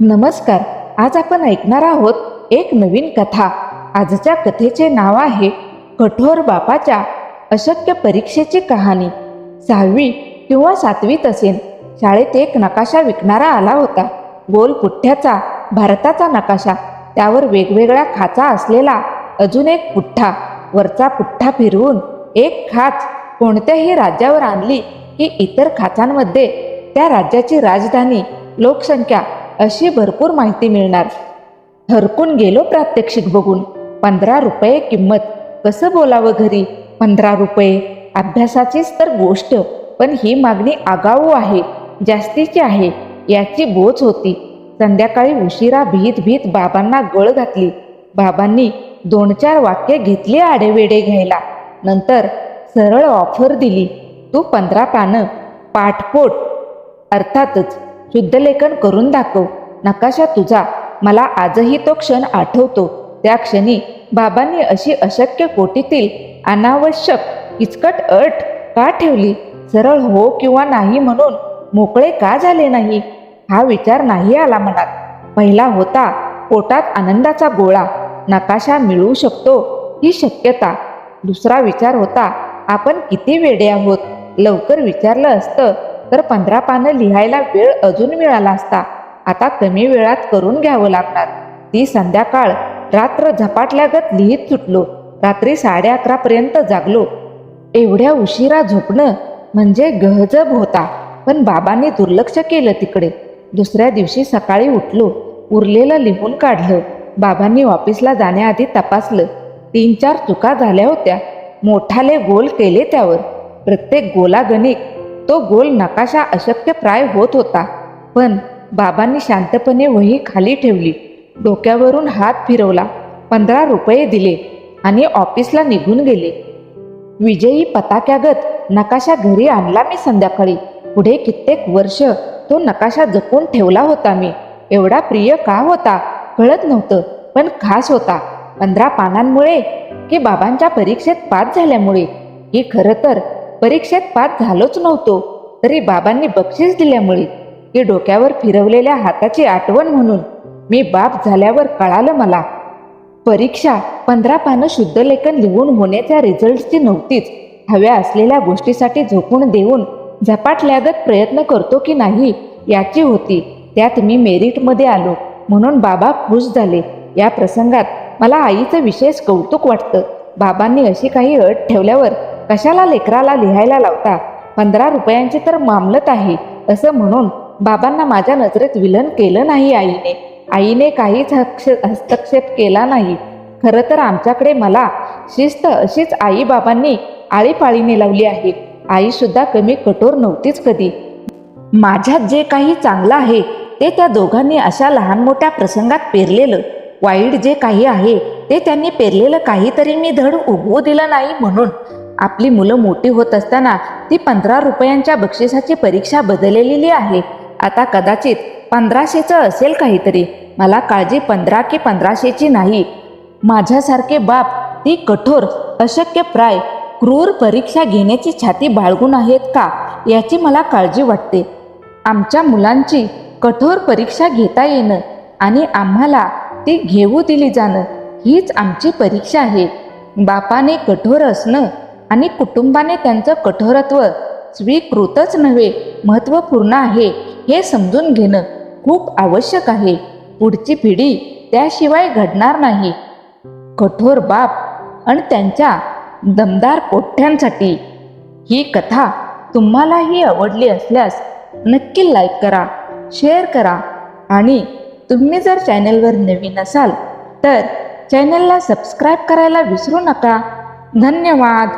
नमस्कार आज आपण ऐकणार आहोत एक नवीन कथा. आजच्या कथेचे नाव आहे कठोर बापाच्या अशक्य परीक्षेची कहाणी. सहावी किंवा सातवीत असेल शाळेत एक नकाशा विकणारा आला होता. गोल पुठ्ठ्याचा भारताचा नकाशा. त्यावर वेगवेगळ्या खाचा असलेला अजून एक पुठ्ठा. वरचा पुठ्ठा फिरवून एक खाच कोणत्याही राज्यावर आणली की इतर खाचांमध्ये त्या राज्याची राजधानी लोकसंख्या अशी भरपूर माहिती मिळणार. हरकून गेलो प्रात्यक्षिक बघून. पंधरा रुपये किंमत. कसं बोलावं घरी? पंधरा रुपये. अभ्यासाचीच तर गोष्ट. पण ही मागणी आगाऊ आहे. जास्तीची आहे. याची बोच होती. संध्याकाळी उशिरा भीत भीत बाबांना गळ घातली. बाबांनी दोन चार वाक्य घेतली आडेवेडे घ्यायला. नंतर सरळ ऑफर दिली. तू पंधरा पानं. पाठपोट. अर्थातच शुद्धलेखन करून दाखव. नकाशा तुझा. मला आजही तो क्षण आठवतो. त्या क्षणी बाबांनी अशी अशक्य कोटीतील अनावश्यक किचकट अट का ठेवली? सरळ हो किंवा नाही म्हणून मोकळे का झाले नाही? हा विचार नाही आला मनात. पहिला होता पोटात आनंदाचा गोळा. नकाशा मिळू शकतो ही शक्यता. दुसरा विचार होता आपण किती वेडे आहोत? लवकर विचारलं असतं. तर पंधरा पानं लिहायला वेळ अजून मिळाला असता. आता कमी वेळात करून घ्यावं लागणार. ती संध्याकाळ रात्र झपाटल्यागत लिहित सुटलो. रात्री साडे अकरापर्यंत जागलो. एवढ्या उशिरा झोपणं म्हणजे गहजब होता. पण बाबांनी दुर्लक्ष केलं तिकडे. दुसऱ्या दिवशी सकाळी उठलो. उरलेलं लिहून काढलं. बाबांनी ऑफिसला जाण्याआधी तपासलं. तीन चार चुका झाल्या होत्या. मोठाले गोल केले त्यावर. प्रत्येक गोलागणिक तो गोल नकाशा अशक्यप्राय होत होता. पण बाबांनी शांतपणे वही खाली ठेवली. डोक्यावरून हात फिरवला. पंधरा रुपये दिले आणि ऑफिसला निघून गेले. विजयी पताक्यागत नकाशा घरी आणला मी संध्याकाळी. पुढे कित्येक वर्ष तो नकाशा जपून ठेवला होता मी. एवढा प्रिय का होता कळत नव्हतं पण खास होता. पंधरा पानांमुळे की बाबांच्या परीक्षेत पास झाल्यामुळे. की खरं तर परीक्षेत पास झालोच नव्हतो. तरी बाबांनी बक्षीस दिल्यामुळे की डोक्यावर फिरवलेल्या हाताची आठवण म्हणून मी बाप झाल्यावर कळालं मला. परीक्षा पंधरा पानं शुद्ध लेखन लिहून होण्याच्या रिझल्टची नव्हतीच. हव्या असलेल्या गोष्टीसाठी झोपून देऊन झपाटल्यागत प्रयत्न करतो की नाही याची होती. त्यात मी मेरिटमध्ये आलो म्हणून बाबा खुश झाले. या प्रसंगात मला आईचं विशेष कौतुक वाटतं. बाबांनी अशी काही अट ठेवल्यावर कशाला लेकराला लिहायला लावता? पंधरा रुपयांची तर मामलत आहे. असं म्हणून बाबांना माझ्या नजरेत विलन केलं नाही आईने. आईने काहीच हक्ष हस्तक्षेप केला नाही. खरं तर आमच्याकडे मला शिस्त अशीच आई बाबांनी आळीपाळीने लावली आहे. आई सुद्धा कमी कठोर नव्हतीच कधी. माझ्यात जे काही चांगलं आहे ते त्या दोघांनी अशा लहान मोठ्या प्रसंगात पेरलेलं. वाईट जे काही आहे ते त्यांनी पेरलेलं काहीतरी मी धड उगवू दिलं नाही म्हणून. आपली मुलं मोठी होत असताना ती पंधरा रुपयांच्या बक्षिसाची परीक्षा बदललेली आहे. आता कदाचित पंधराशेचं असेल काहीतरी. मला काळजी पंधरा की पंधराशेची नाही. माझ्यासारखे बाप ती कठोर अशक्य प्राय क्रूर परीक्षा घेण्याची छाती बाळगून आहेत का याची मला काळजी वाटते. आमच्या मुलांची कठोर परीक्षा घेता येणं आणि आम्हाला ती घेऊ दिली जाणं हीच आमची परीक्षा आहे. बापाने कठोर असणं आणि कुटुंबाने त्यांचं कठोरत्व स्वीकृतच नव्हे महत्त्वपूर्ण आहे हे समजून घेणं खूप आवश्यक आहे. पुढची पिढी त्याशिवाय घडणार नाही. कठोर बाप आणि त्यांच्या दमदार पोठ्यांसाठी ही कथा तुम्हालाही आवडली असल्यास नक्की लाईक करा शेअर करा आणि तुम्ही जर चॅनलवर नवीन असाल तर चॅनलला सबस्क्राईब करायला विसरू नका. धन्यवाद.